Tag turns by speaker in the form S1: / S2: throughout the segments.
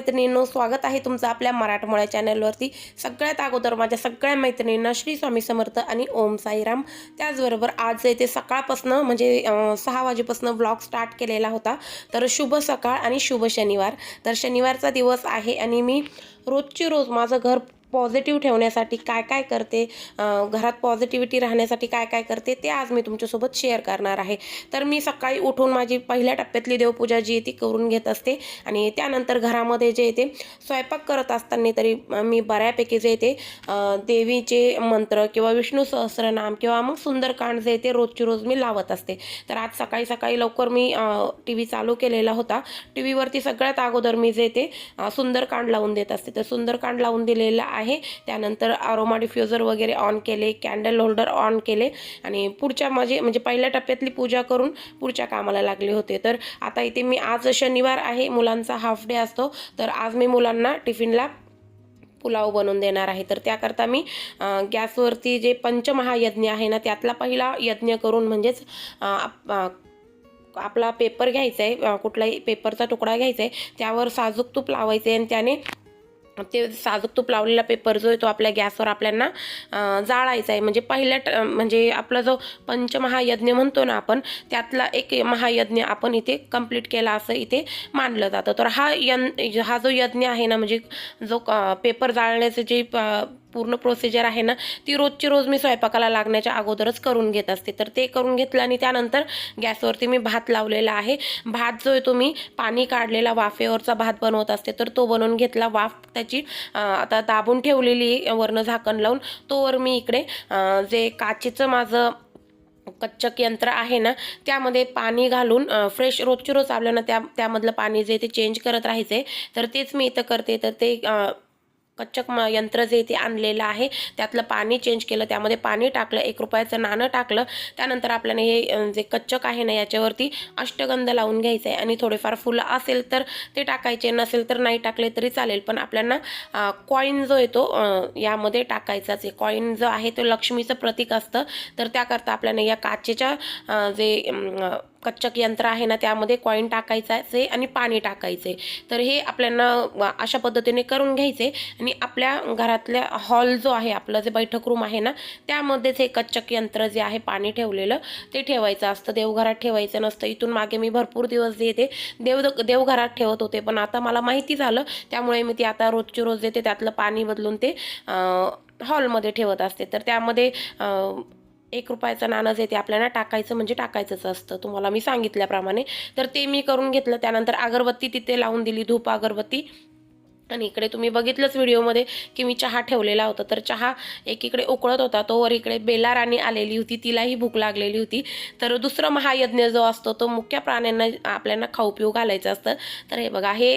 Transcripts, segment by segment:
S1: मैत्रिणींनो स्वागत आहे तुमचं आपल्या मराठमोळ्या चॅनलवरती. सगळ्यात अगोदर माझ्या सगळ्या मैत्रिणींना श्री स्वामी समर्थ आणि ओम साईराम. त्याचबरोबर आज येते सकाळपासनं म्हणजे सहा वाजेपासनं ब्लॉग स्टार्ट केलेला होता. तर शुभ सकाळ आणि शुभ शनिवार. तर शनिवारचा दिवस आहे आणि मी रोजची रोज माझं घर पॉझिटिव्ह ठेवण्यासाठी काय काय करते? घरात पॉझिटिव्हिटी राहण्यासाठी काय काय करते? ते आज मी तुमच्यासोबत शेअर करणार आहे. तर मी सकाळी उठून माझी पहिल्या टप्प्यातली देवपूजा जी आहे ती करून घेत असते. आणि त्यानंतर घरामध्ये जे येते ते स्वयंपाक करत असताना तरी मी बऱ्यापैकी जे येते ते देवीचे मंत्र किंवा विष्णू सहस्रनाम किंवा मग सुंदरकांड जे आहे ते रोजची रोज मी लावत असते. तर आज सकाळी सकाळी लवकर मी टी व्ही चालू केलेला होता. टी व्हीवरती सगळ्यात अगोदर मी जे ते सुंदरकांड लावून देत असते. तर सुंदरकांड लावून दिलेलं आहे. त्यानंतर अरोमा डिफ्युजर वगैरे ऑन केले कॅन्डल होल्डर ऑन केले आणि पुढच्या माझे म्हणजे पहिल्या टप्प्यातली पूजा करून पुढच्या कामाला लागले होते. तर आता इथे मी आज शनिवार आहे मुलांचा हाफ डे असतो. तर आज मी मुलांना टिफिनला पुलाव बनवून देणार आहे. तर त्याकरता मी गॅसवरती जे पंचमहायज्ञ आहे ना त्यातला पहिला यज्ञ करून म्हणजेच आपला पेपर घ्यायचा आहे कुठलाही पेपरचा तुकडा घ्यायचा आहे त्यावर साजूक तूप लावायचे आणि त्याने ते साजूक तूप लावलेला पेपर जो आहे तो आपल्या गॅसवर आपल्याला जाळायचा आहे. म्हणजे पहिल्या ट- म्हणजे आपला जो पंचमहायज्ञ म्हणतो ना आपण त्यातला एक महायज्ञ आपण इथे कंप्लीट केला असं इथे मानलं जातं. तर हा यन हा जो यज्ञ आहे ना म्हणजे जो क- पेपर जाळण्याचं जे प- पूर्ण प्रोसिजर आहे ना ती रोजची रोज मी स्वयंपाकाला लागण्याच्या अगोदरच करून घेत असते. तर ते करून घेतलं आणि त्यानंतर गॅसवरती मी भात लावलेला आहे. भात जो आहे तो मी पाणी काढलेला वाफेवरचा भात बनवत असते. तर तो बनवून घेतला. वाफ त्याची आता दाबून ठेवलेली वरनं झाकण लावून. तोवर मी इकडे जे काचेचं माझं कच्चक यंत्र आहे ना त्यामध्ये पाणी घालून फ्रेश रोजची रोज आपल्याला त्या त्यामधलं पाणी जे ते चेंज करत राहायचं आहे तर तेच मी इथं करते. तर ते कच्चक म यंत्र जे इथे ते आणलेलं आहे त्यातलं पाणी चेंज केलं त्यामध्ये पाणी टाकलं एक रुपयाचं नाणं टाकलं. त्यानंतर आपल्याला हे जे कच्चक आहे ना याच्यावरती अष्टगंध लावून घ्यायचं आहे आणि थोडेफार फुलं असेल तर ते टाकायचे नसेल तर नाही टाकले तरी चालेल. पण आपल्याला कॉईन जो येतो यामध्ये टाकायचाच आहे. कॉईन जो आहे तो लक्ष्मीचं प्रतीक असतं. तर त्याकरता आपल्याला या काचेच्या जे कच्चक यंत्र आहे ना त्यामध्ये कॉईन टाकायचे आणि पाणी टाकायचे. तर हे आपल्याला अशा पद्धतीने करून घ्यायचे आणि आपल्या घरातल्या हॉल जो आहे आपलं जे बैठक रूम आहे ना त्यामध्येच हे कच्चक यंत्र जे आहे पाणी ठेवलेलं ते ठेवायचं असतं. देवघरात ठेवायचं नसतं. इथून मागे मी भरपूर दिवस जे ते देव देवघरात ठेवत होते पण आता मला माहिती झालं त्यामुळे मी ते आता रोजची रोज देते त्यातलं पाणी बदलून ते हॉलमध्ये ठेवत असते. तर त्यामध्ये एक रुपयाचं नाणं जे ते आपल्याला टाकायचं म्हणजे टाकायचंच असतं. तुम्हाला मी सांगितल्याप्रमाणे. तर ते मी करून घेतलं. त्यानंतर अगरबत्ती तिथे लावून दिली. धूप अगरबत्ती. आणि इकडे तुम्ही बघितलंच व्हिडिओमध्ये की मी चहा ठेवलेला होता. तर चहा एकीकडे उकळत होता. तोवर इकडे बेला राणी आलेली होती. तिलाही भूक लागलेली होती. तर दुसरं महायज्ञ जो असतो तो मुख्य प्राण्यांना आपल्याला खाऊ पिऊ घालायचं असतं. तर हे बघा हे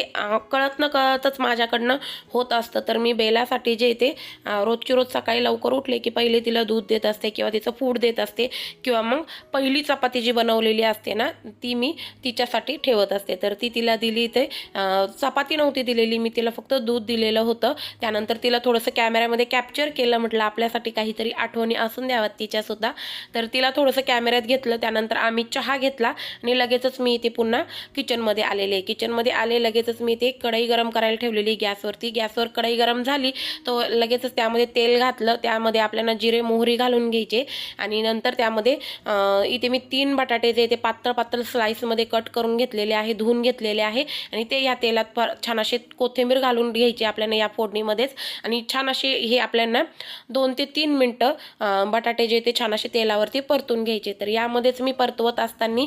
S1: कळत न कळतच माझ्याकडनं होत असतं. तर मी बेलासाठी जे ते रोजची रोज सकाळी लवकर उठले की पहिले तिला दूध देत असते किंवा तिचं फूड देत असते किंवा मग पहिली चपाती जी बनवलेली असते ना ती मी तिच्यासाठी ठेवत असते. तर ती तिला दिली ते चपाती नव्हती दिलेली. मी तिला फक्त फक्त दूध दिलेलं होतं. त्यानंतर तिला थोडंसं कॅमेऱ्यामध्ये कॅप्चर केलं म्हटलं आपल्यासाठी काहीतरी आठवणी असून द्याव्यात तिच्यासुद्धा. तर तिला थोडंसं कॅमेऱ्यात घेतलं त्यानंतर आम्ही चहा घेतला आणि लगेचच मी इथे पुन्हा किचनमध्ये आलेले. किचनमध्ये आले लगेचच मी ते कढई गरम करायला ठेवलेली गॅसवरती. गॅसवर कढई गरम झाली तो लगेचच त्यामध्ये तेल घातलं. त्यामध्ये आपल्याला जिरे मोहरी घालून घ्यायचे आणि नंतर त्यामध्ये इथे मी तीन बटाटे जे ते पातळ पातळ स्लाईसमध्ये कट करून घेतलेले आहे धुवून घेतलेले आहे आणि ते या तेलात फार छान असे कोथिंबीर घालून घालून घ्यायची आपल्याला या फोडणीमध्येच. आणि छान असे हे आपल्याला दोन ते तीन मिनटं बटाटे जे ते छान असे तेलावरती परतून घ्यायचे. तर यामध्येच मी परतवत असताना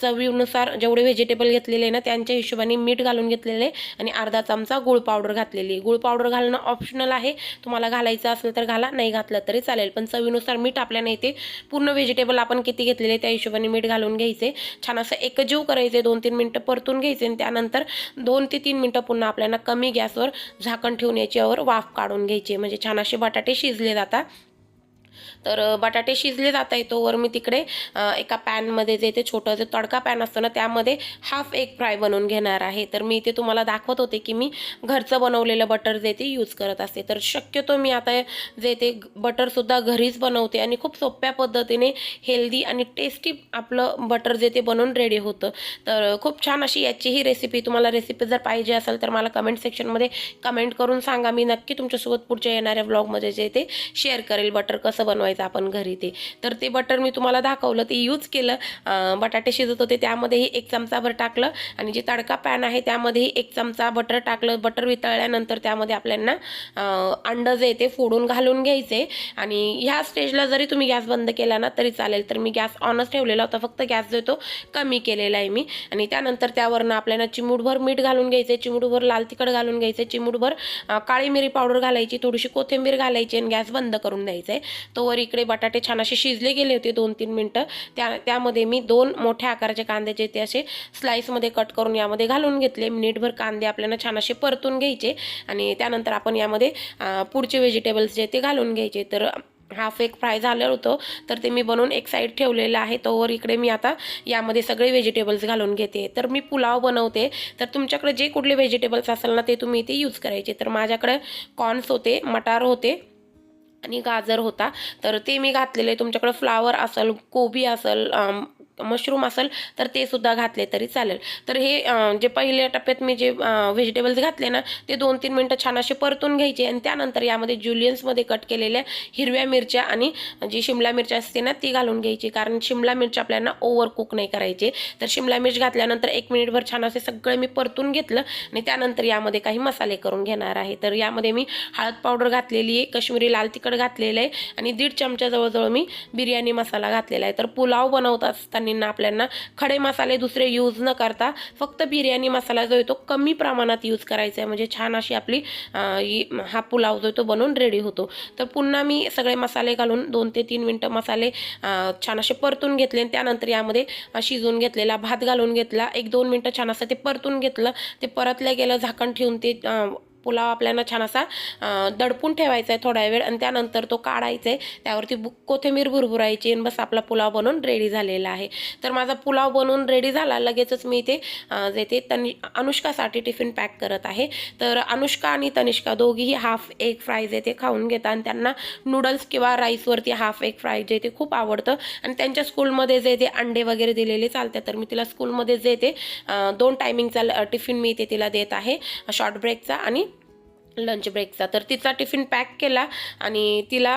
S1: चवीनुसार जेवढे व्हेजिटेबल घेतलेले आहे ना त्यांच्या हिशोबाने मीठ घालून घेतलेले आणि अर्धा चमचा गुळ पावडर घातलेली. गुळ पावडर घालणं ऑप्शनल आहे. तुम्हाला घालायचं असेल तर घाला नाही घातलं तरी चालेल. पण चवीनुसार मीठ आपल्याला इथे पूर्ण व्हेजिटेबल आपण किती घेतलेले त्या हिशोबाने मीठ घालून घ्यायचे. छान असं एकजीव करायचे दोन तीन मिनटं परतून घ्यायचे आणि त्यानंतर दोन ते तीन मिनटं पुन्हा आपल्याला कमी गॅसवर झाकण ठेवून याच्यावर वाफ काढून घ्यायचे म्हणजे छान असे बटाटे शिजले जातात. तर बटाटे शिजले जात आहे तोवर मी तिकडे एका पॅनमध्ये जे ते छोटं जे तडका पॅन असतो ना त्यामध्ये हाफ एक फ्राय बनवून घेणार आहे. तर मी इथे तुम्हाला दाखवत होते की मी घरचं बनवलेलं बटर जे ते यूज करत असते. तर शक्यतो मी आता जे ते बटरसुद्धा घरीच बनवते आणि खूप सोप्या पद्धतीने हेल्दी आणि टेस्टी आपलं बटर जे ते बनवून रेडी होतं. तर खूप छान अशी याचीही रेसिपी तुम्हाला रेसिपी जर पाहिजे असेल तर मला कमेंट सेक्शनमध्ये कमेंट करून सांगा. मी नक्की तुमच्यासोबत पुढच्या येणाऱ्या व्लॉगमध्ये जे ते शेअर करेल बटर कसं बनवायचं आपण घरी ते. तर ते बटर मी तुम्हाला दाखवलं ते यूज केलं. बटाटे शिजत होते त्यामध्येही एक चमचाभर टाकलं. आणि जे तडका पॅन आहे त्यामध्येही एक चमचा बटर टाकलं. बटर वितळल्यानंतर त्यामध्ये आपल्यांना अंडं जे ते फोडून घालून घ्यायचे. आणि ह्या स्टेजला जरी तुम्ही गॅस बंद केला ना तरी चालेल. तर मी गॅस ऑनच ठेवलेला होता. फक्त गॅस जो तो कमी केलेला आहे मी. आणि त्यानंतर त्यावरनं आपल्याला चिमूटभर मीठ घालून घ्यायचे चिमूटभर लाल तिखट घालून घ्यायचे चिमूटभर काळी मिरी पावडर घालायची थोडीशी कोथिंबीर घालायची आणि गॅस बंद करून द्यायचं आहे तोवर इकडे बटाटे छान असे शिजले गेले होते दोन तीन मिनटं. त्या त्यामध्ये मी दोन मोठ्या आकाराचे कांद्याचे ते असे स्लाईसमध्ये कट करून यामध्ये घालून घेतले. मिनिटभर कांदे आपल्याला छान असे परतून घ्यायचे आणि त्यानंतर आपण यामध्ये पुढचे व्हेजिटेबल्स जे ते घालून घ्यायचे. तर हाफ एक फ्राय झालं होतं. तर ते मी बनवून एक साईड ठेवलेलं आहे. तोवर इकडे मी आता यामध्ये सगळे व्हेजिटेबल्स घालून घेते. तर मी पुलाव बनवते. तर तुमच्याकडे जे कुठले व्हेजिटेबल्स असेल ना ते तुम्ही इथे यूज करायचे. तर माझ्याकडे कॉर्न्स होते मटार होते आणि गाजर होता. तर ते मी घातलेले तुमच्याकडं फ्लावर असेल कोबी असेल मशरूम असेल तर ते सुद्धा घातले तरी चालेल. तर हे जे पहिल्या टप्प्यात मी जे व्हेजिटेबल्स घातले ना ते दोन तीन मिनटं छान असे परतून घ्यायचे आणि त्यानंतर यामध्ये जुलियन्समध्ये कट केलेल्या हिरव्या मिरच्या आणि जी शिमला मिरची असते ना ती घालून घ्यायची. कारण शिमला मिरची आपल्याला ओव्हर कुक नाही करायचे. तर शिमला मिर्च घातल्यानंतर एक मिनिटभर छान असे सगळं मी परतून घेतलं आणि त्यानंतर यामध्ये काही मसाले करून घेणार आहे. तर यामध्ये मी हळद पावडर घातलेली आहे कश्मीरी लाल तिखट घातलेलं आहे आणि दीड चमचा जवळजवळ मी बिर्याणी मसाला घातलेला आहे. तर पुलाव बनवत असताना ना आपल्याला खडे मसाले दुसरे यूज न करता फक्त बिर्याणी मसाला जो आहे तो कमी प्रमाणात यूज करायचा आहे. म्हणजे छान अशी आपली हा पुलाव जो आहे तो बनवून रेडी होतो. तर पुन्हा मी सगळे मसाले घालून दोन ते तीन मिनटं मसाले छान असे परतून घेतले आणि त्यानंतर यामध्ये शिजून शिजवून घेतलेला भात घालून घेतला. एक दोन मिनटं छान असं ते परतून घेतलं. ते परतलं गेलं झाकण ठेवून ते पुलाव आपल्याला छान असा दडपून ठेवायचा आहे थोडा वेळ आणि त्यानंतर तो काढायचा आहे त्यावरती बु कोथिंबीर भुरभुरायची आणि बस आपला पुलाव बनवून रेडी झालेला आहे. तर माझा पुलाव बनवून रेडी झाला. लगेचच मी इथे जे ते तनि अनुष्कासाठी टिफिन पॅक करत आहे. तर अनुष्का आणि तनिष्का दोघीही हाफ एग फ्राय जे ते खाऊन घेतात आणि त्यांना नूडल्स किंवा राईसवरती हाफ एग फ्राय जे ते खूप आवडतं. आणि त्यांच्या स्कूलमध्ये जे ते अंडे वगैरे दिलेले चालतात तर मी तिला स्कूलमध्ये जे ते दोन टायमिंगचा टिफिन मी इथे तिला देत आहे. शॉर्ट ब्रेकचा आणि लंच ब्रेकचा तर तिचा टिफिन पॅक केला आणि तिला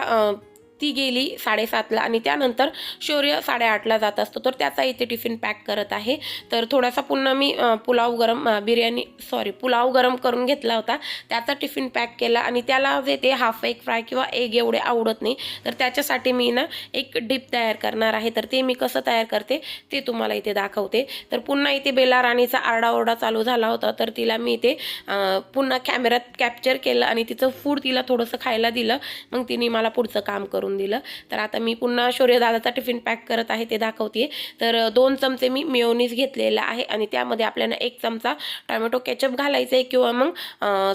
S1: ती गेली साडेसातला आणि त्यानंतर शौर्य साडेआठला जात असतो. तर त्याचा इथे टिफिन पॅक करत आहे. तर थोडासा पुन्हा मी पुलाव गरम बिर्याणी सॉरी पुलाव गरम करून घेतला होता. त्याचा टिफिन पॅक केला आणि त्याला जे ते हाफ एग फ्राय किंवा एग एवढे आवडत नाही. तर त्याच्यासाठी मी ना एक डिप तयार करणार आहे. तर ते मी कसं तयार करते ते तुम्हाला इथे दाखवते. तर पुन्हा इथे बेला राणीचा आरडाओरडा चालू झाला होता. तर तिला मी इथे पुन्हा कॅमेऱ्यात कॅप्चर केलं आणि तिचं फूड तिला थोडंसं खायला दिलं. मग तिने मला पुढचं काम करून दिलं. तर आता मी पुन्हा शौर्यदादाचा टिफिन पॅक करत आहे ते दाखवते तर दोन चमचे मी मेयोनीज घेतलेला आहे आणि त्यामध्ये आपल्याला एक चमचा टोमॅटो केचप घालायचं आहे किंवा मग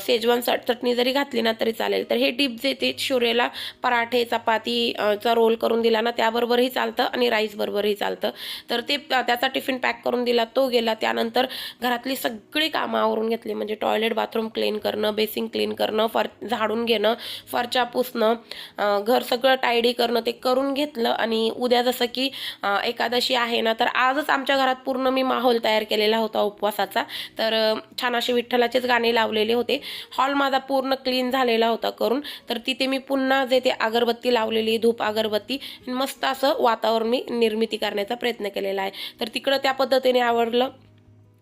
S1: सेजवान चटणी जरी घातली ना तरी चालेल. तर हे डिप जे ते शौर्यला पराठे चपाती चा रोल करून दिला ना त्याबरोबरही चालतं आणि राईसबरोबरही चालतं. तर ते त्याचा टिफिन पॅक करून दिला तो गेला. त्यानंतर घरातली सगळी कामं आवरून घेतली. म्हणजे टॉयलेट बाथरूम क्लीन करणं बेसिंग क्लीन करणं फर झाडून घेणं फरच्या पुसणं घर सगळं टायडी करणं ते करून घेतलं आणि उद्या जसं की एकादशी आहे ना तर आजच आमच्या घरात पूर्ण मी माहोल तयार केलेला होता उपवासाचा. तर छान असे विठ्ठलाचेच गाणे लावलेले होते. हॉल माझा पूर्ण क्लीन झालेला होता करून. तर तिथे मी पुन्हा जे ते अगरबत्ती लावलेली धूप अगरबत्ती मस्त असं वातावरण मी निर्मिती करण्याचा प्रयत्न केलेला आहे. तर तिकडं त्या पद्धतीने आवडलं.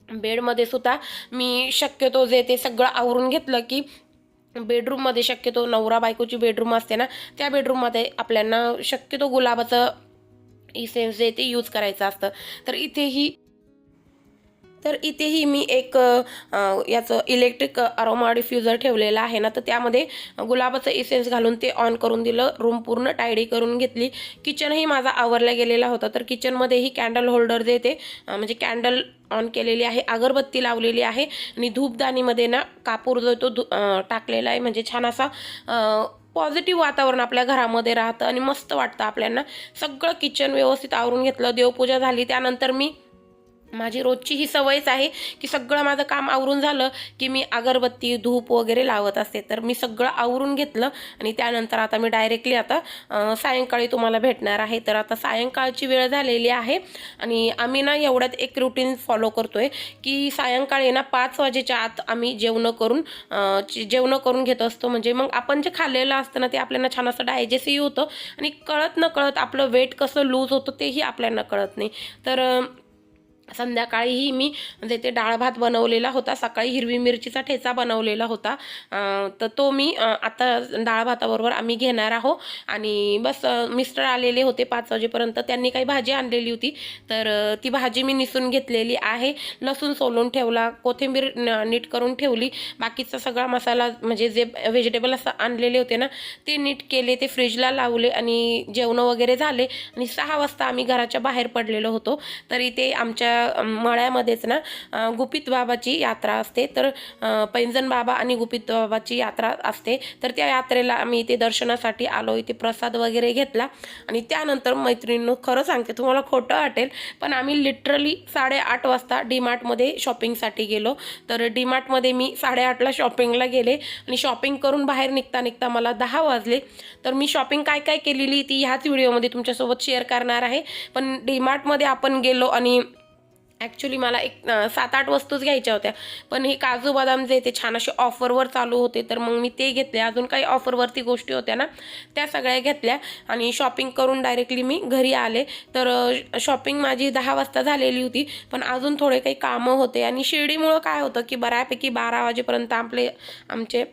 S1: बेडमध्ये सुद्धा मी शक्यतो जे ते सगळं आवरून घेतलं की बेडरूममध्ये शक्यतो नवरा बायकोची बेडरूम असते ना त्या बेडरूममध्ये आपल्याला शक्यतो गुलाबाचं इसेन्स जे ते यूज करायचं असतं. तर इथेही तर इथेही मी एक याचं इलेक्ट्रिक अरोमा डिफ्युजर ठेवलेलं आहे ना तर त्यामध्ये गुलाबाचं इसेन्स घालून ते ऑन करून दिलं रूम पूर्ण टायडी करून घेतली. किचनही माझा आवरला गेलेला होता तर किचनमध्येही कॅन्डल होल्डर जे ते म्हणजे कॅन्डल ऑन केलेली आहे अगरबत्ती लावलेली आहे. आणि धूपदानीमध्ये ना कापूर जो तो टाकलेला आहे म्हणजे छान असा पॉझिटिव्ह वातावरण आपल्या घरामध्ये राहतं आणि मस्त वाटतं आपल्याला. सगळं किचन व्यवस्थित आवरून घेतलं देवपूजा झाली. त्यानंतर मी माझी रोजची ही सवयच आहे की सगळं माझं काम आवरून झालं की मी अगरबत्ती धूप वगैरे लावत असते. तर मी सगळं आवरून घेतलं आणि त्यानंतर आता मी डायरेक्टली आता सायंकाळी तुम्हाला भेटणार आहे. तर आता सायंकाळची वेळ झालेली आहे आणि आम्ही ना एवढ्यात एक रुटीन फॉलो करतोय की सायंकाळी ना पाच वाजेच्या आत आम्ही जेवणं करून जे- जेवणं करून घेत असतो. म्हणजे मग आपण जे खाल्लेलं असतं ना ते आपल्याला छान असं डायजेस्टही होतं आणि कळत न कळत आपलं वेट कसं लूज होतं तेही आपल्याला कळत नाही. तर संध्याकाळीही मी म्हणजे ते डाळ भात बनवलेला होता सकाळी हिरवी मिरचीचा ठेचा बनवलेला होता. तर तो मी आता डाळ भाताबरोबर आम्ही घेणार आहो आणि बस मिस्टर आलेले होते पाच वाजेपर्यंत. त्यांनी काही भाजी आणलेली होती. तर ती भाजी मी निसून घेतलेली आहे. लसूण सोलून ठेवला कोथिंबीर न- नीट करून ठेवली. बाकीचा सगळा मसाला म्हणजे जे व्हेजिटेबल असं आणलेले होते ना ते नीट केले ते फ्रीजला लावले आणि जेवणं वगैरे झाले. आणि सहा वाजता आम्ही घराच्या बाहेर पडलेलो होतो. तरी ते आमच्या अं, मळ्यामध्येच ना गुपित बाबाची यात्रा असते. तर पैंजन पैंजण बाबा आणि गुपित बाबाची यात्रा असते. तर त्या यात्रेला आम्ही इथे दर्शनासाठी आलो. इथे प्रसाद वगैरे घेतला. आणि त्यानंतर मैत्रिणींनो खरं सांगते तुम्हाला खोटं वाटेल पण आम्ही लिटरली साडेआठ वाजता डीमार्टमध्ये शॉपिंगसाठी गेलो. तर डीमार्टमध्ये मी साडेआठला शॉपिंगला गेले. आणि शॉपिंग करून बाहेर निघता निघता मला दहा वाजले. तर मी शॉपिंग काय काय केलेली ती ह्याच व्हिडिओमध्ये तुमच्यासोबत शेअर करणार आहे. पण डीमार्टमध्ये आपण गेलो आणि ॲक्च्युली मला एक सात आठ वस्तूच घ्यायच्या होत्या. पण हे काजू बदाम जे ते छान असे ऑफरवर चालू होते तर मग मी ते घेतले. अजून काही ऑफरवरती गोष्टी होत्या ना त्या सगळ्या घेतल्या. आणि शॉपिंग करून डायरेक्टली मी घरी आले. तर शॉपिंग माझी दहा वाजता झालेली होती पण अजून थोडे काही कामं होते. आणि शिर्डीमुळं काय होतं की बऱ्यापैकी बारा वाजेपर्यंत आपले आमचे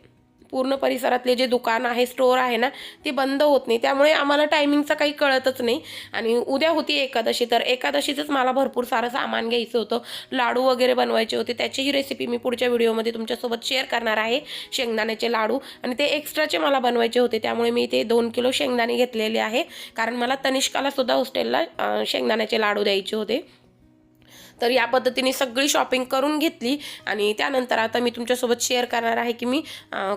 S1: पूर्ण परिसरातले जे दुकान आहे स्टोअर आहे ना ते बंद होत नाही. त्यामुळे आम्हाला टायमिंगचं काही कळतच नाही. आणि उद्या होती एकादशी तर एकादशीचंच मला भरपूर सारं सामान घ्यायचं होतं. लाडू वगैरे बनवायचे होते. त्याचीही रेसिपी मी पुढच्या व्हिडिओमध्ये तुमच्यासोबत शेअर करणार आहे शेंगदाण्याचे लाडू. आणि ते एक्स्ट्राचे मला बनवायचे होते. त्यामुळे मी ते दोन किलो शेंगदाणे घेतलेले आहे. कारण मला तनिष्काला सुद्धा हॉस्टेलला शेंगदाण्याचे लाडू द्यायचे होते. तर या पद्धतीने सगळी शॉपिंग करून घेतली. आणि त्यानंतर आता मी तुमच्यासोबत शेअर करणार आहे की मी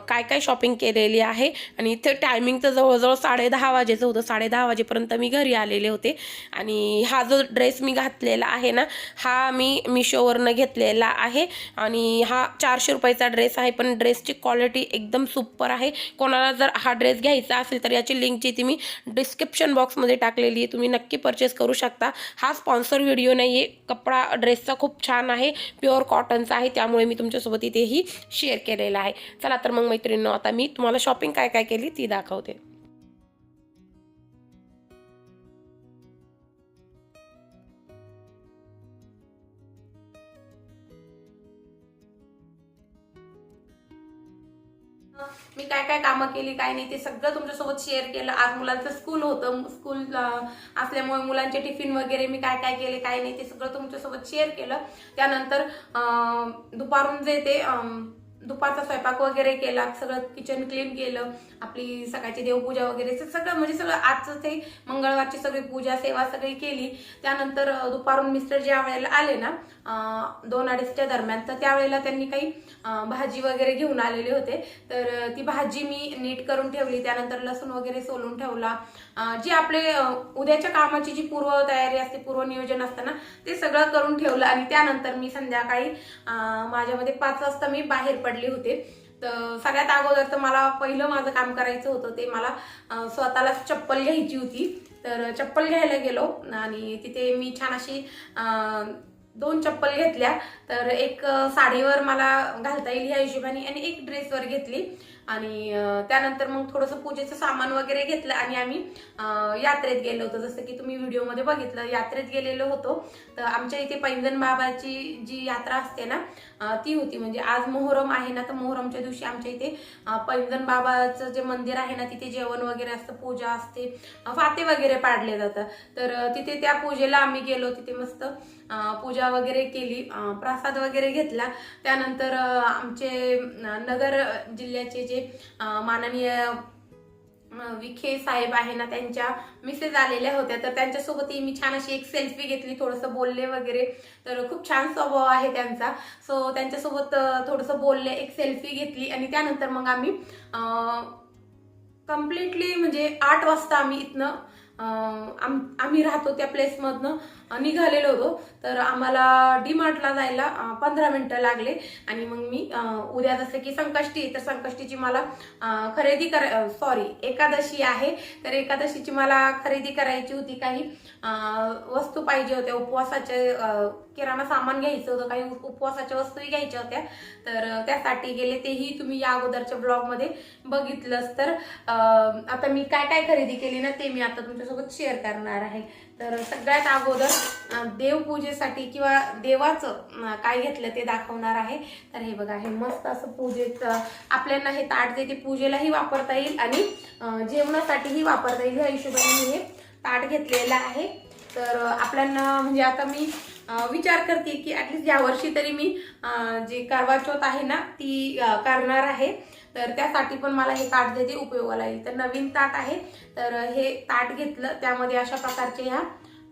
S1: काय काय शॉपिंग केलेली आहे. आणि इथे टायमिंग तर जवळजवळ साडे दहा वाजेचं होतं. साडे दहा वाजेपर्यंत मी घरी आलेले होते. आणि हा जो ड्रेस मी घातलेला आहे ना हा मी मिशोवरनं घेतलेला आहे. आणि हा चारशे रुपयाचा ड्रेस आहे पण ड्रेसची क्वालिटी एकदम सुपर आहे. कोणाला जर हा ड्रेस घ्यायचा असेल तर याची लिंकची ती मी डिस्क्रिप्शन बॉक्समध्ये टाकलेली आहे. तुम्ही नक्की परचेस करू शकता. हा स्पॉन्सर व्हिडिओ नाही आहे कपडा ड्रेसचा खूप छान आहे. प्युअर कॉटनचा आहे. त्यामुळे मी तुमच्यासोबत इथेही शेअर केलेला आहे. चला तर मग मैत्रिणींनो आता मी तुम्हाला शॉपिंग काय काय केली ती दाखवते. मी काय काय कामं केली काय नाही ते सगळं तुमच्यासोबत शेअर केलं. आज मुलांचं स्कूल होतं. स्कूल असल्यामुळे मुलांचे टिफिन वगैरे मी काय काय केले काय नाही ते सगळं तुमच्यासोबत शेअर केलं. त्यानंतर दुपारून जे ते दुपारचा स्वयंपाक वगैरे केला सगळं किचन क्लीन केलं आपली सकाळची देवपूजा वगैरे सगळं म्हणजे सगळं आजचं ते मंगळवारची सगळी पूजा सेवा सगळी केली. त्यानंतर दुपारून मिस्टर ज्या वेळेला आले ना दोन अडीचच्या दरम्यान तर त्यावेळेला त्यांनी काही भाजी वगैरे घेऊन आलेले होते. तर ती भाजी मी नीट करून ठेवली. त्यानंतर लसूण वगैरे सोलून ठेवला. जे जी आपले उद्याच्या कामाची जी पूर्व तयारी असते पूर्व नियोजन असतं ना ते सगळं करून ठेवलं. आणि त्यानंतर मी संध्याकाळी माझ्यामध्ये पाच वाजता मी बाहेर पडले. होते. तर सगळ्यात अगोदर तर मला पहिलं माझं काम करायचं होतं ते मला स्वतःला चप्पल घ्यायची होती. तर चप्पल घ्यायला गेलो आणि तिथे मी छान अशी दोन चप्पल घेतल्या. तर एक साडीवर मला घालता येईल ह्या हिशोबाने आणि एक ड्रेसवर घेतली. आणि त्यानंतर मग थोडंसं पूजेचं सामान वगैरे घेतलं आणि आम्ही यात्रेत गेलो होतो. जसं की तुम्ही व्हिडिओमध्ये बघितलं यात्रेत गेलेलो होतो. तर आमच्या इथे पैंजण बाबाची जी यात्रा असते ना ती होती. म्हणजे आज मोहरम आहे ना तर मोहरमच्या दिवशी आमच्या इथे पैंजण बाबाचं जे मंदिर आहे ना तिथे जेवण वगैरे असतं पूजा असते फाते वगैरे पाडले जातात. तर तिथे त्या पूजेला आम्ही गेलो. तिथे मस्त पूजा वगैरे केली. प्रा प्रसाद वगैरे घेतला. त्यानंतर आमचे नगर जिल्ह्याचे जे माननीय विखे साहेब आहे ना त्यांच्या मिसेस आलेल्या होत्या. तर त्यांच्यासोबतही मी छान अशी एक सेल्फी घेतली थोडंसं बोलले वगैरे. तर खूप छान स्वभाव आहे त्यांचा. सो त्यांच्यासोबत थोडंसं बोलले एक सेल्फी घेतली. आणि त्यानंतर मग आम्ही
S2: कम्प्लिटली म्हणजे आठ वाजता आम्ही इथनं आम आम्ही राहतो त्या प्लेसमधनं. निघालेलो होतो. तर आम्हाला डी मार्टला जायला पंधरा मिनटं लागले. आणि मग मी उद्या जसं की संकष्टी तर संकष्टीची मला खरेदी करा सॉरी एकादशी आहे. तर एकादशीची मला खरेदी करायची होती काही वस्तू पाहिजे होत्या उपवासाचे किराणा सामान घ्यायचं होतं काही उपवासाच्या वस्तूही घ्यायच्या होत्या. तर त्यासाठी गेले तेही तुम्ही या अगोदरच्या ब्लॉगमध्ये बघितलंच. तर आता मी काय काय खरेदी केली ना ते मी आता तुमच्यासोबत शेअर करणार आहे. तर सगळ्यात अगोदर देवपूजेसाठी किंवा देवाचं काय घेतलं ते दाखवणार आहे. तर हे बघा हे मस्त असं पूजेत आपल्यांना आपल्याला हे ताट जे ते पूजेलाही वापरता येईल आणि जेवणासाठीही वापरता येईल. ह्या हिशोबाने मी हे ताट घेतलेलं आहे. तर अं, आपल्याला म्हणजे आता मी विचार करते की ॲटलिस्ट यावर्षी तरी मी जी जे करवा चौथ आहे ना ती करणार आहे. तर त्यासाठी पण मला हे ताट जे उपयोगाला येईल. तर नवीन ताट आहे. तर हे ताट घेतलं त्यामध्ये अशा प्रकारचे ह्या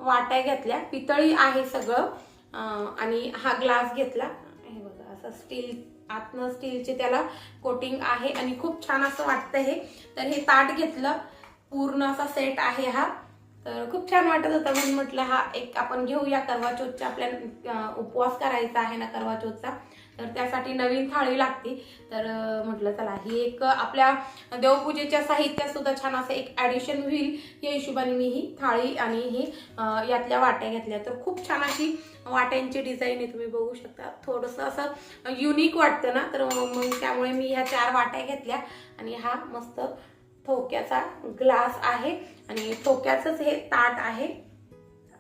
S2: वाट्या घेतल्या. पितळी आहे सगळं. आणि हा ग्लास घेतला. हे बघा असं स्टील आतनं स्टीलचे त्याला कोटिंग आहे. आणि खूप छान असं वाटतं हे. तर हे ताट घेतलं. पूर्ण असा सेट आहे हा. तर खूप छान वाटत होता म्हणून म्हटलं हा एक आपण घेऊया करवाचौथचा आपल्या उपवास करायचा आहे ना करवाचौथचा तर त्यासाठी नवीन थाळी लागते. तर म्हटलं चला ही एक आपल्या देवपूजेच्या साहित्यात सुद्धा छान असं एक ॲडिशन होईल. या हिशोबाने मी ही थाळी आणि ही यातल्या वाट्या घेतल्या. तर खूप छान अशी वाट्यांची डिझाईन आहे तुम्ही बघू शकता. थोडंसं असं युनिक वाटतं ना तर मग त्यामुळे मी ह्या चार वाट्या घेतल्या आणि हा मस्त ठोक्याचा ग्लास आहे आणि ठोक्याचंच हे ताट आहे.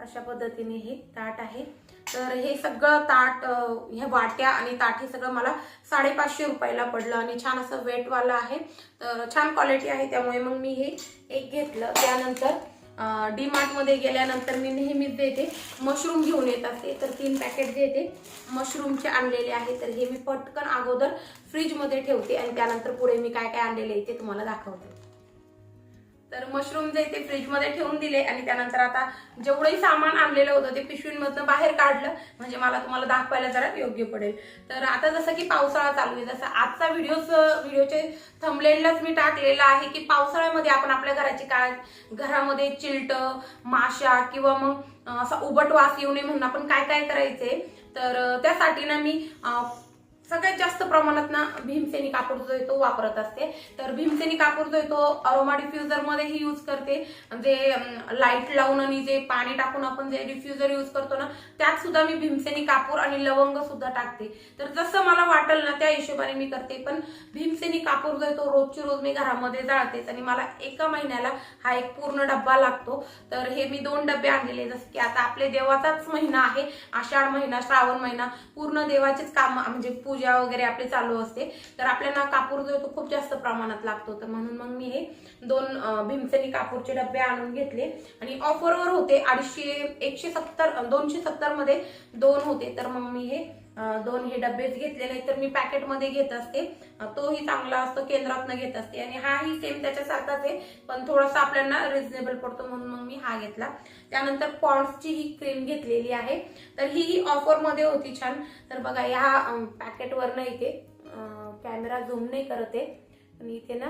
S2: अशा पद्धतीने हे ताट आहे. तर हे सगळं ताट ह्या वाट्या आणि ताट हे सगळं मला साडेपाचशे रुपयाला पडलं आणि छान असं वेटवालं आहे. तर छान क्वालिटी आहे त्यामुळे मग मी हे एक घेतलं. त्यानंतर डी मार्टमध्ये गेल्यानंतर मी नेहमीच देते. मशरूम घेऊन येत असते तर तीन पॅकेट देते मशरूमचे आणलेले आहे तर हे मी पटकन अगोदर फ्रीजमध्ये ठेवते आणि त्यानंतर पुढे मी काय काय आणलेले आहे ते तुम्हाला दाखवते. तर मशरूम जे ते फ्रीजमध्ये ठेवून दिले आणि त्यानंतर आता जेवढंही सामान आणलेलं होतं ते पिशवींमधनं बाहेर काढलं म्हणजे मला तुम्हाला दाखवायला जरा योग्य पडेल. तर आता जसं की पावसाळा चालू आहे जसं आजचा व्हिडिओच व्हिडिओचे थंबलेलाच मी टाकलेला आहे की पावसाळ्यामध्ये आपण आपल्या घराची काळ घरामध्ये चिलट माशा किंवा मग असा उबट वास येऊ नये म्हणून आपण काय काय करायचे तर त्यासाठी ना मी सगळ्यात जास्त प्रमाणात ना भीमसेनी कापूर जो आहे तो वापरत असते. तर भीमसेनी कापूर जो आहे तो अरोमा डिफ्युजरमध्येही यूज करते. जे लाइट लावून आणि जे पाणी टाकून आपण जे डिफ्युजर यूज करतो ना त्यात सुद्धा मी भीमसेनी कापूर आणि लवंग सुद्धा टाकते. तर जसं मला वाटेल ना त्या हिशोबाने मी करते. पण भीमसेनी कापूर जो आहे तो रोजची रोज मी घरामध्ये जाळतेच आणि मला एका महिन्याला हा एक पूर्ण डब्बा लागतो. तर हे मी दोन डबे आणलेले जसं की आता आपले देवाचाच महिना आहे. आषाढ महिना श्रावण महिना पूर्ण देवाचेच काम म्हणजे पूजा वगैरे आपली चालू असते. तर आपल्याला कापूर जो तो खूप जास्त प्रमाणात लागतो. तर म्हणून मग मी हे दोन भीमसेनी कापूरचे डबे आणून घेतले. आणि ऑफरवर होते अडीचशे एकशे सत्तर दोनशे सत्तरमध्ये दोन होते. तर मग मी हे दोन हे डबेच घेतलेले तर मी पॅकेटमध्ये घेत असते. तोही चांगला असतो केंद्रातनं घेत असते. आणि हाही सेम त्याच्यासारखाच आहे पण थोडासा आपल्याला रिझनेबल पडतो म्हणून मग मी हा घेतला. त्यानंतर पॉन्ड्सची ही क्रीम घेतलेली आहे. तर ही ही ऑफरमध्ये होती छान. तर बघा ह्या पॅकेटवरनं इथे कॅमेरा झूम नाही करत आहे. आणि इथे ना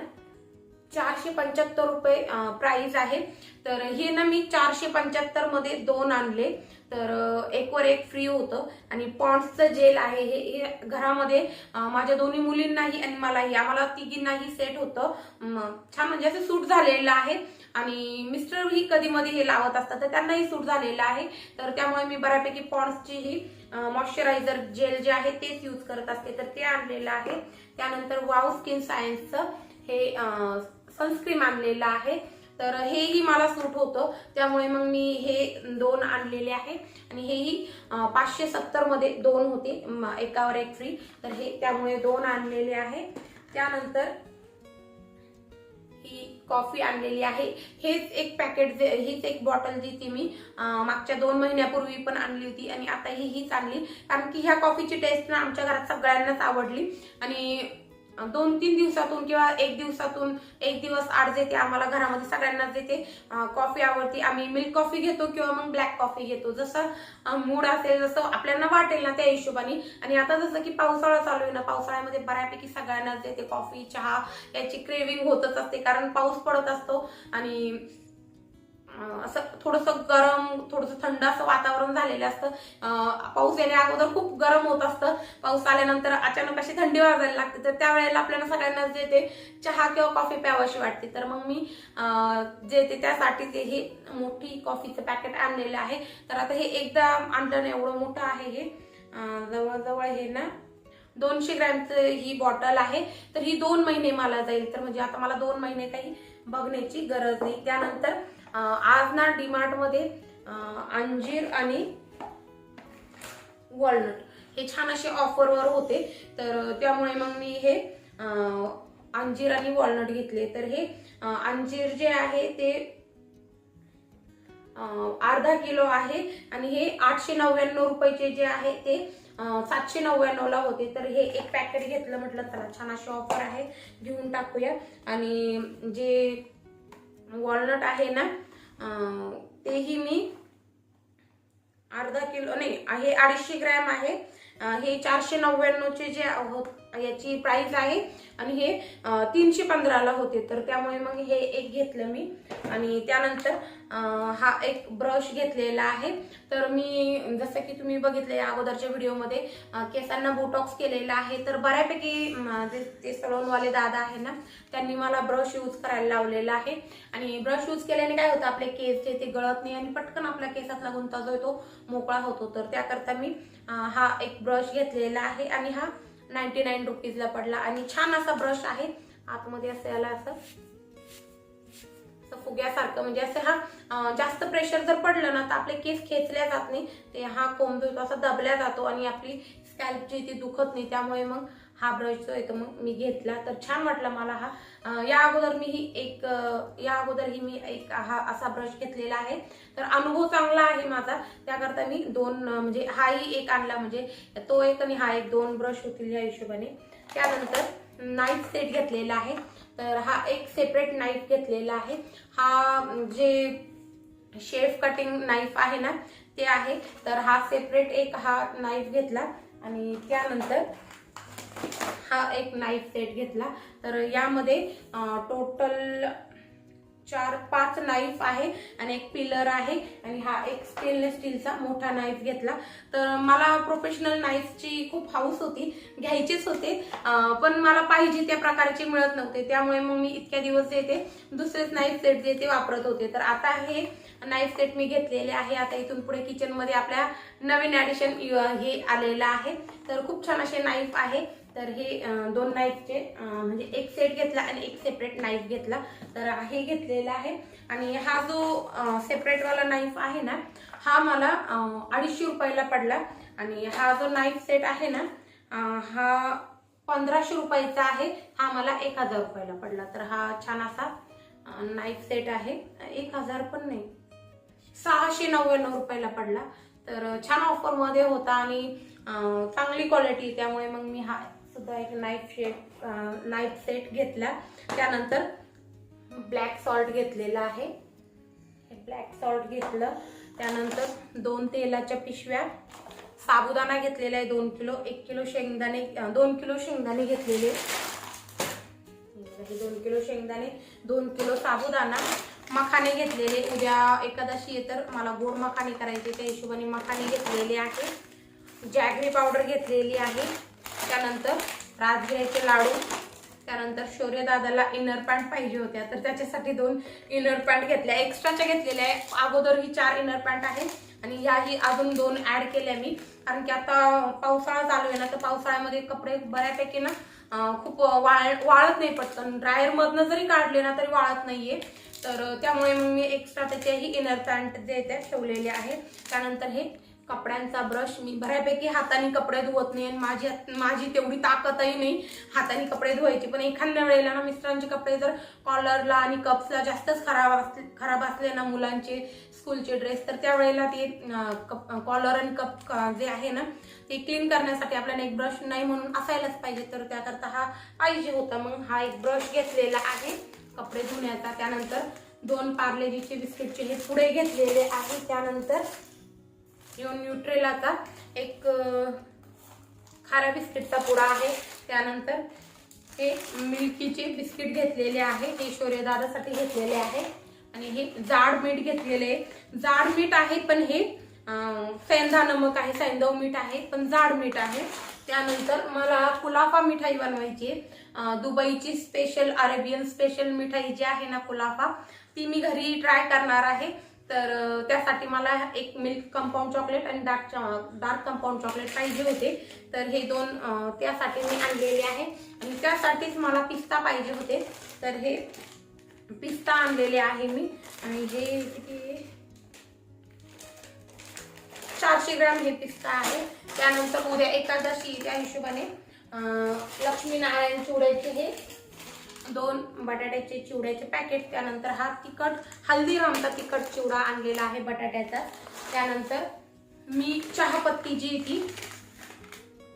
S2: चारशे पंच्याहत्तर रुपये प्राइस आहे. तर हे ना मी चारशे पंच्याहत्तरमध्ये दोन आणले. तर एक वर एक फ्री होतं. आणि पॉन्ड्सचं जेल आहे हे घरामध्ये माझ्या दोन्ही मुलींनाही आणि मलाही. आम्हाला तिघींनाही सेट होतं. छान म्हणजे असं सूट झालेलं आहे. आणि मिस्टरही कधी मध्ये हे लावत असतात तर त्यांनाही सूट झालेलं आहे. तर त्यामुळे मी बऱ्यापैकी पॉन्ड्सची ही मॉइश्चरायझर जेल जे आहे तेच यूज करत असते. तर ते आणलेलं आहे. त्यानंतर वाव स्किन सायन्सचं हे सनस्क्रीम आणलेलं आहे. तर हेही मला सूट होतं. त्यामुळे मग मी हे दोन आणलेले आहे. आणि हेही पाचशे सत्तरमध्ये दोन होते. एकावर एक फ्री तर हे त्यामुळे दोन आणलेले आहे. त्यानंतर ही कॉफी आणलेली आहे. हेच एक पॅकेट जे हीच एक बॉटल जी ती मी मागच्या दोन महिन्यापूर्वी पण आणली होती. आणि आता ही हीच आणली. कारण की ह्या कॉफीची टेस्ट ना आमच्या घरात सगळ्यांनाच आवडली. आणि दोन तीन दिवसातून किंवा एक दिवसातून एक दिवस आड देते आम्हाला घरामध्ये सगळ्यांनाच देते. कॉफी आवडते. आम्ही मिल्क कॉफी घेतो किंवा मग ब्लॅक कॉफी घेतो. जसं मूड असेल जसं आपल्याला वाटेल ना त्या हिशोबाने. आणि आता जसं की पावसाळा चालू आहे ना पावसाळ्यामध्ये बऱ्यापैकी सगळ्यांनाच देते कॉफी चहा. याची क्रेविंग होतच असते कारण पाऊस पडत असतो. आणि असं थोडंसं गरम थोडंसं थंड असं वातावरण झालेलं असतं. पाऊस येण्या अगोदर खूप गरम होत असतं. पाऊस आल्यानंतर अचानक अशी थंडी वाजायला लागते. तर त्यावेळेला आपल्याला सगळ्यांना जे ते चहा किंवा कॉफी प्यावाशी वाटते. तर मग मी जे ते त्यासाठी ते हे मोठी कॉफीचं पॅकेट आणलेलं आहे. तर आता हे एकदा आणलं एवढं मोठं आहे हे. जवळजवळ हे ना दोनशे ग्रॅमचं ही बॉटल आहे. तर ही दोन महिने मला जाईल. तर म्हणजे आता मला दोन महिने काही बघण्याची गरज नाही. त्यानंतर आज ना डीमार्टमध्ये अंजीर आणि वॉलनट हे छान असे ऑफरवर होते. तर त्यामुळे मग मी हे अंजीर आणि वॉलनट घेतले. तर हे अंजीर जे आहे ते अर्धा किलो आहे. आणि हे आठशे नव्याण्णव रुपयाचे जे आहे ते सातशे नव्याण्णवला होते. तर हे एक पॅकेट घेतलं म्हटलं चला छान अशी ऑफर आहे. घेऊन टाकूया. आणि जे वॉलनट आहे ना तेही मी अर्धा किलो नाही हे अडीचशे ग्रॅम आहे. हे चारशे नव्याण्णवचे जे होत याची प्राइस आहे. आणि हे तीनशे पंधराला होते. तर त्यामुळे मग हे एक घेतलं मी. आणि त्यानंतर हा एक ब्रश घेतलेला आहे. तर मी जसं की तुम्ही बघितले या अगोदरच्या व्हिडिओमध्ये केसांना बोटॉक्स केलेला आहे. तर बऱ्यापैकी जे ते सलोनवाले दादा आहे ना त्यांनी मला ब्रश यूज करायला लावलेला आहे. आणि ब्रश यूज केल्याने काय होतं आपले केस जे ते गळत नाही आणि पटकन आपल्या केसातला गुंता जो आहे तो मोकळा होतो. तर त्याकरता मी हा एक ब्रश घेतलेला आहे. आणि हा नाईन्टी नाईन रुपीजला पडला. आणि छान असा ब्रश आहे. आतमध्ये असं याला असं फुग्यासारखं. म्हणजे असं हा जास्त प्रेशर जर पडलं ना तर आपले केस खेचल्या जात नाही. ते हा कोंब असा दबल्या जातो आणि आपली स्कॅल्प जी ती दुखत नाही. त्यामुळे मग हा ब्रश जो आहे तो मग मी घेतला. तर छान वाटला मला हा. या अगोदर मी ही एक या अगोदर ही मी एक हा असा ब्रश घेतलेला आहे. तर अनुभव चांगला आहे माझा. त्याकरता मी दोन म्हणजे हाही एक आणला. म्हणजे तो एक आणि हा एक दोन ब्रश होतील या हिशोबाने. त्यानंतर नाईफ सेट घेतलेला आहे. तर हा एक सेपरेट नाईफ घेतलेला आहे. हा जे शेफ कटिंग नाईफ आहे ना ते आहे. तर हा सेपरेट एक हा नाईफ घेतला. आणि त्यानंतर हा एक नाईफ सेट घेतला. तर यामध्ये टोटल चार पाच नाईफ आहे आणि एक पिलर आहे आणि हा एक स्टेनलेस स्टीलचा मोठा नाईफ घेतला. तर मला प्रोफेशनल नाईफची खूप हाऊस होती घ्यायचीच होते पण मला पाहिजे त्या प्रकारचे मिळत नव्हते. त्यामुळे मग मी इतक्या दिवस जे ते दुसरेच नाईफ सेट जे ते वापरत होते. तर आता हे नाईफ सेट मी घेतलेले आहे. आता इथून पुढे किचनमध्ये आपल्या नवीन ॲडिशन हे आलेलं आहे. तर खूप छान असे नाईफ आहे. तर हे दोन नाईफचे म्हणजे एक सेट घेतला आणि एक सेपरेट नाईफ घेतला. तर हे घेतलेला आहे. आणि हा जो सेपरेटवाला नाईफ आहे ना हा मला अडीचशे रुपयाला पडला. आणि हा जो नाईफ सेट आहे ना हा पंधराशे रुपयाचा आहे. हा मला एक हजार रुपयाला पडला. तर हा छान असा नाईफ सेट आहे. एक हजार पण नाही. सहाशे नव्याण्णव रुपयाला पडला. तर छान ऑफरमध्ये होता आणि चांगली क्वालिटी त्यामुळे मग मी हा सुद्धा एक नाईफ शेट नाईफ सेट घेतला. त्यानंतर ब्लॅक सॉल्ट घेतलेला आहे. ब्लॅक सॉल्ट घेतलं. त्यानंतर दोन तेलाच्या पिशव्या. साबुदाणा घेतलेला आहे दोन किलो एक किलो शेंगदाणे दोन किलो शेंगदाणे घेतलेले. दोन किलो शेंगदाणे दोन किलो साबुदाणा. मखाने घेतलेले. उद्या एकादशी आहे तर मला गोड मखाने करायचे. त्या हिशोबाने मखाने घेतलेले आहे. जॅगरी पावडर घेतलेली आहे. त्यानंतर राजगिऱ्याचे लाडू त्यानंतर शौर्य दादाला इनर पॅन्ट पाहिजे होत्या. तर त्याच्यासाठी दोन इनर पॅन्ट घेतल्या. एक्स्ट्राच्या घेतलेल्या आहे. अगोदर ही चार इनर पॅन्ट आहे आणि ह्याही अजून दोन ऍड केल्या मी. कारण की आता पावसाळा चालू आहे ना तर पावसाळ्यामध्ये कपडे बऱ्यापैकी ना खूप वाळ वाळत नाही पटकन ड्रायरमधनं जरी काढले ना तरी वाळत नाहीये. तर त्यामुळे मग मी एक्स्ट्रा त्याच्याही इनर पॅन्ट जे ते ठेवलेले आहे त्यानंतर हे कपड्यांचा ब्रश मी बऱ्यापैकी हाताने कपडे धुवत नाही आणि माझी माझी तेवढी ताकदही नाही हाताने कपडे धुवायची. पण एखाद्या वेळेला ना मिस्टरांचे कपडे जर कॉलरला आणि कप्सला जास्तच खराब असले खराब असले ना मुलांचे स्कूलचे ड्रेस तर त्यावेळेला ते कॉलर आणि कप जे आहे ना ते क्लीन करण्यासाठी आपल्याला एक ब्रश नाही म्हणून असायलाच पाहिजे. तर त्याकरता हा पाहिजे होता. मग हा एक ब्रश घेतलेला आहे कपडे धुण्याचा. त्यानंतर दोन पार्लेजीचे बिस्किटचे हे पुढे घेतलेले आहे. त्यानंतर येऊन न्यूट्रेलाचा एक खारा बिस्किटचा पुडा आहे. त्यानंतर हे मिल्कीचे बिस्किट घेतलेले आहे. हे शौर्यदादासाठी घेतलेले आहे. आणि हे जाड मीठ घेतलेले आहे. जाड मीठ आहे पण हे अं, नमक आहे सैंधव मीठ आहे पण जाड मीठ आहे. त्यानंतर मला कुलाफा मिठाई बनवायची आहे. दुबईची स्पेशल अरेबियन स्पेशल मिठाई जी आहे ना कुलाफा ती मी घरी ट्राय करणार आहे. तर त्यासाठी मला एक मिल्क कंपाऊंड चॉकलेट आणि डार्क डार्क कंपाऊंड चॉकलेट पाहिजे होते. तर हे दोन त्यासाठी मी आणलेले आहे. आणि त्यासाठीच मला पिस्ता पाहिजे होते. तर हे पिस्ता आणलेले आहे मी. आणि हे किती? चारशे ग्राम हे पिस्ता आहे. त्यानंतर उद्या एकादशी त्या हिशोबाने. लक्ष्मीनारायण चिवड्याचे हे. दोन बटाट्याचे चिवड्याचे पॅकेट त्यानंतर हा तिखट हल्दीरामचा तिखट चिवडा आणलेला आहे बटाट्याचा. त्यानंतर मी चहापत्ती जी ती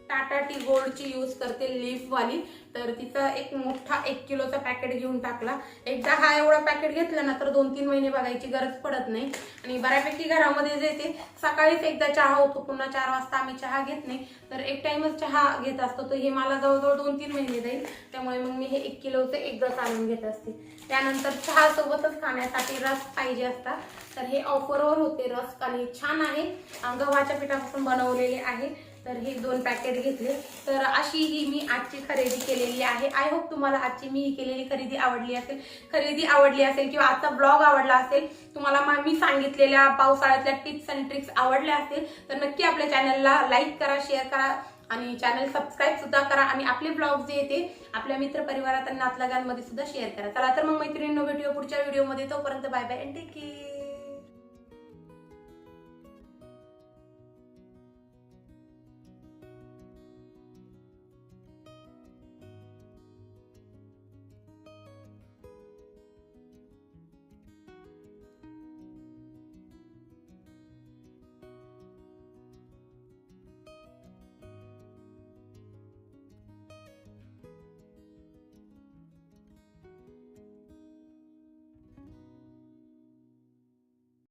S2: टाटा टी गोल्डची यूज करते लीफवाली. तर तिचा एक मोठा एक किलोचा पॅकेट घेऊन टाकला. एकदा हा एवढा पॅकेट घेतला ना तर दोन तीन महिने बघायची गरज पडत नाही. आणि बऱ्यापैकी घरामध्ये जे ते सकाळीच एकदा चहा होतो. पुन्हा चार वाजता आम्ही चहा घेत नाही. तर एक टाइमच चहा घेत असतो. तर हे मला जवळजवळ दोन तीन महिने जाईल. त्यामुळे मग मी हे एक किलोचं एकदाच आणून घेत असते. त्यानंतर चहासोबतच खाण्यासाठी रस पाहिजे असतात तर हे ऑफरवर होते रस. आणि छान आहे. गव्हाच्या पिठापासून बनवलेले आहे. तर हे दोन पॅकेट घेतले. तर अशी ही मी आजची खरेदी केलेली आहे. आय होप तुम्हाला आजची मी ही केलेली खरेदी आवडली असेल. खरेदी आवडली असेल किंवा आजचा ब्लॉग आवडला असेल तुम्हाला मी सांगितलेल्या पावसाळ्यातल्या टिप्स अँड ट्रिक्स आवडल्या असतील तर नक्की आपल्या चॅनलला लाईक करा शेअर करा आणि चॅनल सबस्क्राईब सुद्धा करा आणि आपले ब्लॉग जे येते आपल्या मित्र परिवारात आणि नातलगांमध्ये सुद्धा शेअर करा. चला तर मग मैत्रिणींनो भेटूया पुढच्या व्हिडिओमध्ये तोपर्यंत bye bye and take care